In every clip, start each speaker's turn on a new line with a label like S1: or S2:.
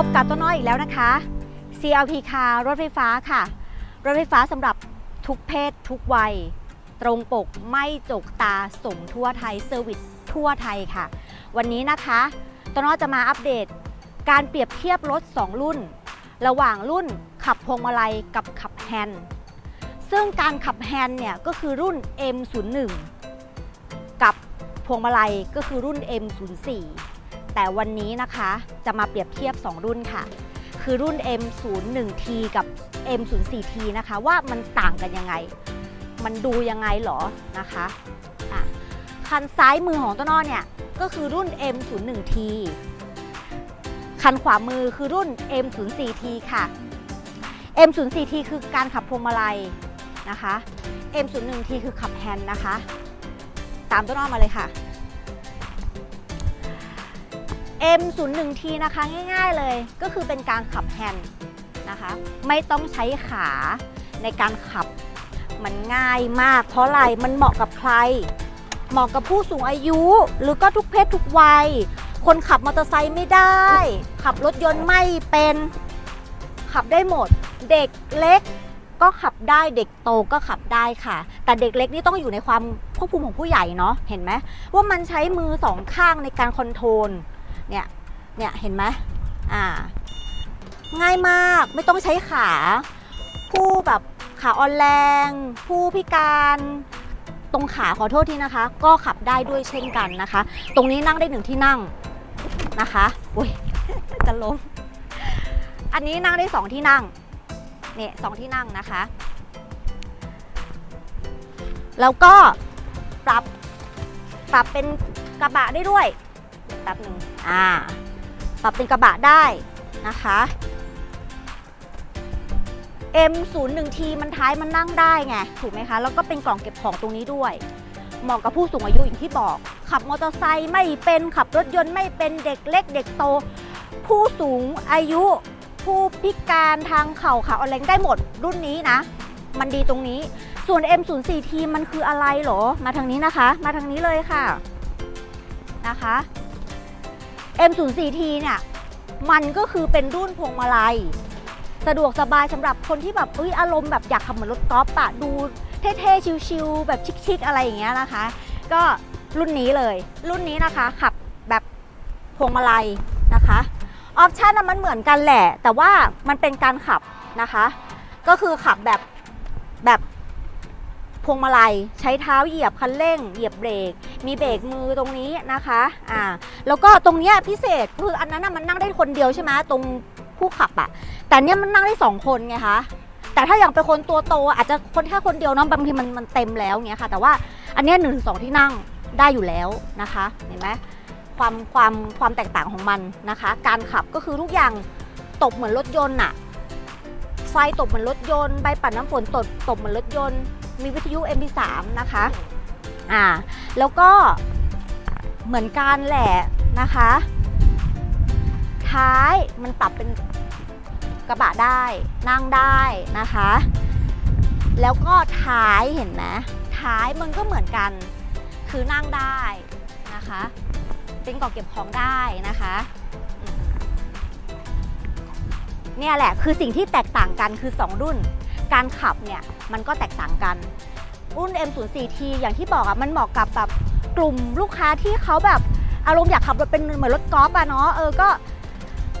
S1: พบกับต้นน้อยอีกแล้วนะคะ CLP Car รถไฟฟ้าค่ะ รถไฟฟ้าสำหรับทุกเพศทุกวัย ตรงปกไม่จกตาส่งทั่วไทยเซอร์วิสทั่วไทยค่ะ วันนี้นะคะต้นน้อยจะมาอัปเดต การเปรียบเทียบรถ 2 รุ่น ระหว่างรุ่นขับพวงมาลัยกับขับแฮนด์ซึ่งการขับแฮนด์เนี่ยก็คือรุ่น M01 กับพวงมาลัยก็คือรุ่น M04 แต่วันนี้นะคะจะมาเปรียบเทียบ 2 รุ่นค่ะ คือรุ่น M01T กับ M04T นะคะว่ามันต่างกันยังไง มันดูยังไงหรอนะคะอะคันซ้ายมือของต้นอ้อเนี่ยก็คือรุ่น M01T คันขวามือคือรุ่น M04T ค่ะ M04T คือการขับพวงมาลัยนะคะ M01T คือขับแฮนด์นะคะ ตามต้นอ้อมาเลยค่ะ M01T นะคะง่ายๆเลย ก็คือเป็นการขับแฮนด์นะคะไม่ต้องใช้ขาในการขับมันง่ายมาก เพราะอะไรมันเหมาะกับใคร เหมาะกับผู้สูงอายุ หรือก็ทุกเพศทุกวัย คนขับมอเตอร์ไซค์ไม่ได้ ขับรถยนต์ไม่เป็น ขับได้หมด เด็กเล็กก็ขับได้เด็กโตก็ขับได้ค่ะ แต่เด็กเล็กนี่ต้องอยู่ในความควบคุมของผู้ใหญ่เนาะเห็นไหมว่ามันใช้มือสองข้างในการคอนโทรล เนี่ย เนี่ยเห็นไหมอ่า ง่ายมากไม่ต้องใช้ขา ผู้แบบขาอ่อนแรง ผู้พิการตรงขาขอโทษทีนะคะ ก็ขับได้ด้วยเช่นกันนะคะ ตรงนี้นั่งได้หนึ่งที่นั่งนะคะอุ้ยจะล้มอันนี้นั่งได้สองที่นั่งเนี่ยสองที่นั่งนะคะ แล้วก็ปรับปรับเป็นกระบะได้ด้วย แป๊บหนึ่งอ่าปรับเป็นกระบะได้นะคะ M01T มันท้ายมันนั่งได้ไงถูกไหมคะ แล้วก็เป็นกล่องเก็บของตรงนี้ด้วย เหมาะกับผู้สูงอายุอย่างที่บอก ขับมอเตอร์ไซค์ไม่เป็นขับรถยนต์ไม่เป็นเด็กเล็ก เด็กโต ผู้สูงอายุ ผู้พิการทางเข่าขาอ่อนแรงได้หมดรุ่นนี้นะ มันดีตรงนี้ส่วน M04T มันคืออะไรเหรอ มาทางนี้นะคะ มาทางนี้เลยค่ะนะคะ M04T เนี่ยมันก็คือเป็นรุ่นพวงมาลัย สะดวกสบายสำหรับคนที่แบบเอ้ยอารมณ์แบบอยากขับเหมือนรถกอล์ฟอะดูเท่ๆ ชิลๆ แบบชิคๆ อะไรอย่างเงี้ยนะคะ ก็รุ่นนี้เลย รุ่นนี้นะคะขับแบบพวงมาลัยนะคะออปชันมันเหมือนกันแหละ แต่ว่ามันเป็นการขับนะคะ ก็คือขับแบบ พวงมาลัย ใช้เท้าเหยียบคันเร่ง เหยียบเบรก มีเบรกมือตรงนี้นะคะอ่าแล้วก็ตรงเนี้ยพิเศษคืออันนั้นนะมันนั่งได้คนเดียวใช่ไหมตรงผู้ขับอะแต่เนี่ยมันนั่งได้สองคนไงคะแต่ถ้าอย่างเป็นคนตัวโตอาจจะคนแค่คนเดียวเนาะบางทีมันมันเต็มแล้วเงี้ยค่ะ แต่ว่าอันเนี้ยหนึ่งถึงสองที่นั่งได้อยู่แล้วนะคะเห็นไหมความความความแตกต่างของมันนะคะ การขับก็คือทุกอย่างตบเหมือนรถยนต์อะไฟตบเหมือนรถยนต์ใบปัดน้ำฝนตบตบเหมือนรถยนต์ มีวิทยุ MP3 นะคะอ่าแล้วก็เหมือนกันแหละนะคะ ท้ายมันปรับเป็นกระบะได้นั่งได้นะคะ แล้วก็ท้ายเห็นไหมท้ายมันก็เหมือนกันคือนั่งได้นะคะเป็นก่อเก็บของได้นะคะเนี่ยแหละคือสิ่งที่แตกต่างกันคือ 2 รุ่น การขับเนี่ยมันก็แตกต่างกัน รุ่น M04T อย่างที่บอกอะมันเหมาะกับแบบกลุ่มลูกค้าที่เขาแบบอารมณ์อยากขับรถเป็นเหมือนรถกอล์ฟอะเนาะเออก็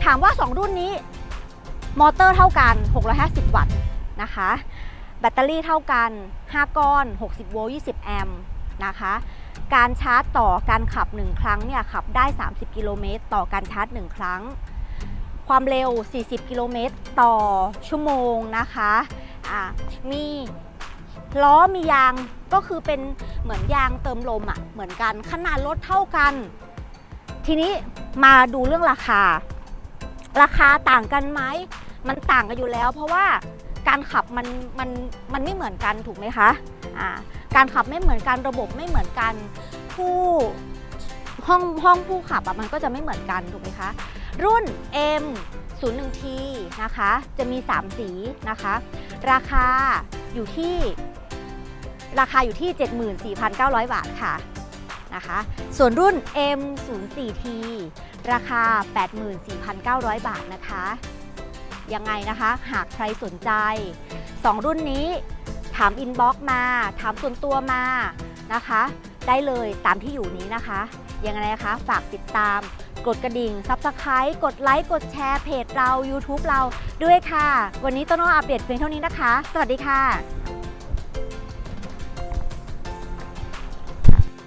S1: ถามว่า 2 รุ่นนี้มอเตอร์เท่ากัน 650 วัตต์นะคะ แบตเตอรี่เท่ากัน 5 ก้อน 60 โวลต์ 20 แอมป์นะคะ การชาร์จต่อการขับ 1 ครั้งเนี่ยขับได้ 30 กิโลเมตรต่อการชาร์จ 1 ครั้ง ความเร็ว 40 กิโลเมตรต่อชั่วโมงนะคะ อ่ามีล้อมียางก็คือเป็นเหมือนยางเติมลมอะ่ะเหมือนกันขนาดรถเท่ากัน ทีนี้มาดูเรื่องราคา ราคาต่างกันไหมมันต่างกันอยู่แล้ว เพราะว่าการขับมันมันมันไม่เหมือนกันถูกไหมคะอ่าการขับไม่เหมือนกันระบบไม่เหมือนกันผู้ห้องห้องผู้ขับอะมันก็จะไม่เหมือนกันถูกไหมคะรุ่น M 0 1 T นะคะ จะมี 3 สีนะคะ ราคาอยู่ที่ ราคาอยู่ที่ 74,900 บาทค่ะนะคะ ส่วนรุ่น M 0 4 T ราคา 84,900 บาทนะคะ ยังไงนะคะ หากใครสนใจ 2 รุ่นนี้ถามอินบ็อกมา ถามส่วนตัวมานะคะ ได้เลยตามที่อยู่นี้นะคะ ยังไงนะคะ ฝากติดตาม กดกระดิ่ง Subscribe กดไลค์กดแชร์เพจเรา YouTube เราด้วยค่ะ วันนี้ต้นอ้ออัปเดตเพียงเท่านี้นะคะ สวัสดีค่ะ